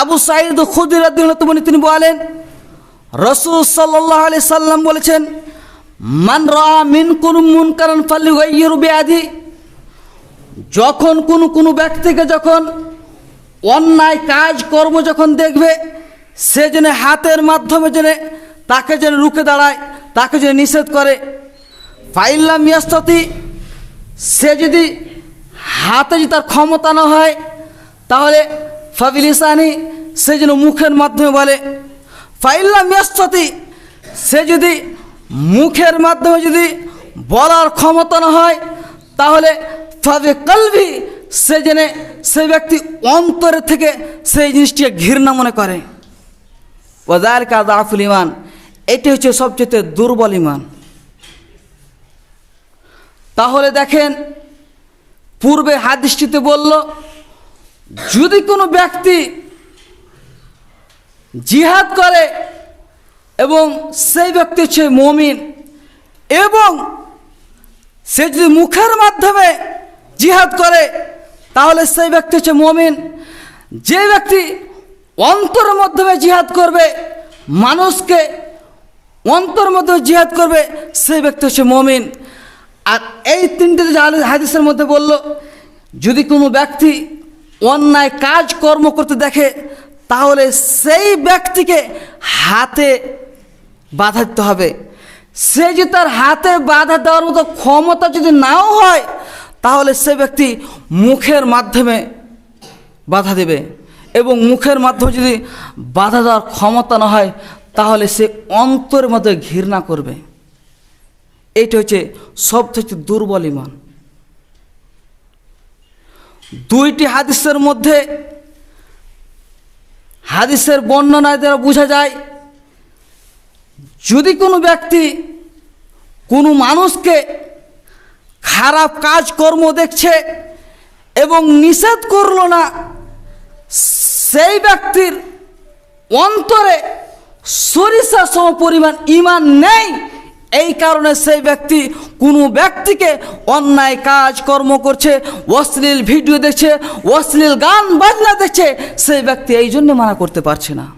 আবু সাইদ খুদিরাদ্দিন তিনি বলেন, রসুল সাল্লাহ আলি সাল্লাম বলেছেন, মান রা মিন কোন মুন কারণ ফাল্লি গাইয়ুরবে আদি যখন কোনো কোনো ব্যক্তিকে যখন অন্যায় কাজ, কর্ম যখন দেখবে, সে যেন হাতের মাধ্যমে যেন তাকে যেন রুখে দাঁড়ায়, তাকে যেন নিষেধ করে। ফাইল্লা মিয়াস্তি সে যদি হাতে যদি তার ক্ষমতা না হয়, তাহলে ফাবিলিসানি, সে যেন মুখের মাধ্যমে বলে, ফাইল্লা মিয়াস্তি সে যদি মুখের মাধ্যমে যদি বলার ক্ষমতা না হয়, তাহলে ফাবে কলভি সে জেনে সে ব্যক্তি অন্তরের থেকে সেই জিনিসটিকে ঘৃণা মনে করে। ওদার কাদা আফুল ইমান এটি হচ্ছে সবচেয়ে দুর্বল ইমান তাহলে দেখেন, পূর্বে হাদিসটিতে বলল যদি কোনো ব্যক্তি জিহাদ করে এবং সেই ব্যক্তি হচ্ছে মমিন এবং সে যদি মুখের মাধ্যমে জিহাদ করে, তাহলে সেই ব্যক্তি হচ্ছে মমিন। যে ব্যক্তি অন্তর মাধ্যমে জিহাদ করবে, মানুষকে অন্তর মাধ্যমে জিহাদ করবে, সেই ব্যক্তি হচ্ছে মমিন। আর এই তিনটে হাদিসের মধ্যে বলল, যদি কোনো ব্যক্তি অন্যায় কাজ কর্ম করতে দেখে, তাহলে সেই ব্যক্তিকে হাতে বাধা দিতে হবে। সে যে তার হাতে বাধা দেওয়ার মতো ক্ষমতা যদি নাও হয়, তাহলে সে ব্যক্তি মুখের মাধ্যমে বাধা দেবে এবং মুখের মাধ্যমে যদি বাধা দেওয়ার ক্ষমতা না হয়, তাহলে সে অন্তরের মধ্যে ঘৃণা করবে। এটা হচ্ছে সব থেকে দুর্বল ইমান। দুইটি হাদিসের মধ্যে হাদিসের বর্ণনায় দ্বারা বোঝা যায়, যদি কোনো ব্যক্তি কোনো মানুষকে খারাপ কাজ কর্ম দেখছে এবং নিষেধ করল না, সেই ব্যক্তির অন্তরে সরিষা সম পরিমাণ ইমান নেই এই কারণে সেই ব্যক্তি কোনো ব্যক্তিকে অন্যায় কাজ কর্ম করছে, অশ্লীল ভিডিও দেখছে, অশ্লীল গান বাজনা দেখছে, সেই ব্যক্তি এই জন্যে মানা করতে পারছে না।